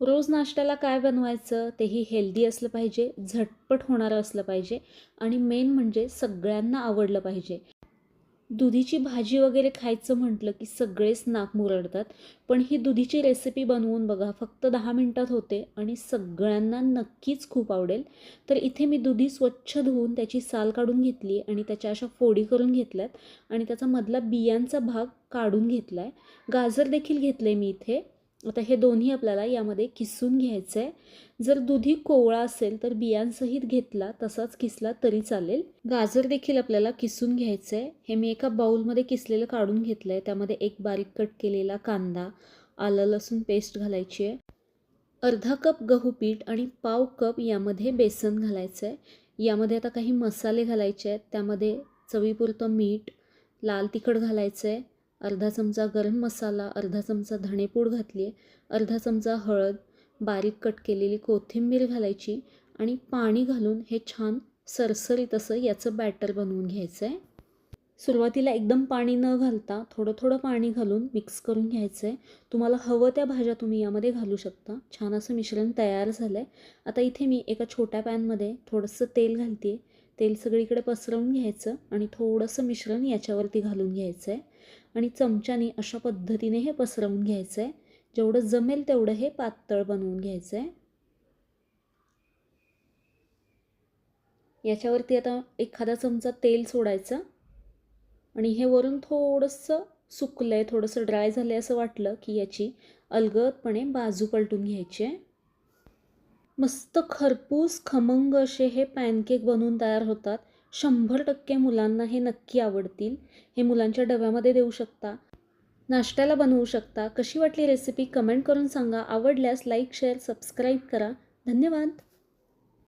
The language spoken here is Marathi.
रोज नाश्त्याला काय बनवायचं तेही हेल्दी असलं पाहिजे झटपट होणारं असलं पाहिजे आणि मेन म्हणजे सगळ्यांना आवडलं पाहिजे. दुधीची भाजी वगैरे खायचं म्हटलं की सगळेच नाक मुरडतात पण ही दुधीची रेसिपी बनवून बघा फक्त दहा मिनटात होते आणि सगळ्यांना नक्कीच खूप आवडेल. तर इथे मी दुधी स्वच्छ धुवून त्याची साल काढून घेतली आणि त्याच्या अशा फोडी करून घेतल्यात आणि त्याचा मधला बियांचा भाग काढून घेतला आहे गाजर देखील घेतलं आहे मी इथे. आता हे दोन्ही आपल्याला यामध्ये किसून घ्यायचं आहे जर दुधी कोवळा असेल तर बियांसहित घेतला तसाच किसला तरी चालेल. गाजर देखील आपल्याला किसून घ्यायचं आहे हे मी एका बाऊलमध्ये किसलेलं काढून घेतलं आहे त्यामध्ये एक बारीक कट केलेला कांदा आलं लसूण पेस्ट घालायची आहे. अर्धा कप गहू पीठ आणि पाव कप यामध्ये बेसन घालायचं आहे यामध्ये आता काही मसाले घालायचे आहेत. त्यामध्ये चवीपुरतं मीठ लाल तिखट घालायचं आहे अर्धा चमचा गरम मसाला अर्धा चमचा धणेपूड घातली आहे अर्धा चमचा हळद बारीक कट केलेली कोथिंबीर घालायची आणि पाणी घालून हे छान सरसरीत असं याचं बॅटर बनवून घ्यायचं आहे सुरुवातीला एकदम पाणी न घालता थोडं थोडं पाणी घालून मिक्स करून घ्यायचं आहे तुम्हाला हवं त्या भाज्या तुम्ही यामध्ये घालू शकता. छान असं मिश्रण तयार झालं आहे आता इथे मी एका छोट्या पॅनमध्ये थोडंसं तेल घालते तेल सगळीकडे पसरवून घ्यायचं आणि थोडंसं मिश्रण याच्यावरती घालून घ्यायचं आहे आणि चमच्याने अशा पद्धतीने हे पसरवून घ्यायचं आहे जेवढं जमेल तेवढं हे पातळ बनवून घ्यायचं आहे याच्यावरती आता एखादा चमचा तेल सोडायचं. आणि हे वरून थोडंसं सुकलं आहे थोडंसं ड्राय झालं आहे असं वाटलं की याची अलगदपणे बाजू पलटून घ्यायची आहे. मस्त खरपूस खमंग असे हे पॅनकेक बनवून तयार होतात. शंभर टक्के मुलांना हे नक्की आवडतील. हे मुलांच्या डब्यामध्ये देऊ शकता. नाश्त्याला बनवू शकता. कशी वाटली रेसिपी कमेंट करून सांगा. आवडल्यास लाईक शेअर सबस्क्राईब करा. धन्यवाद.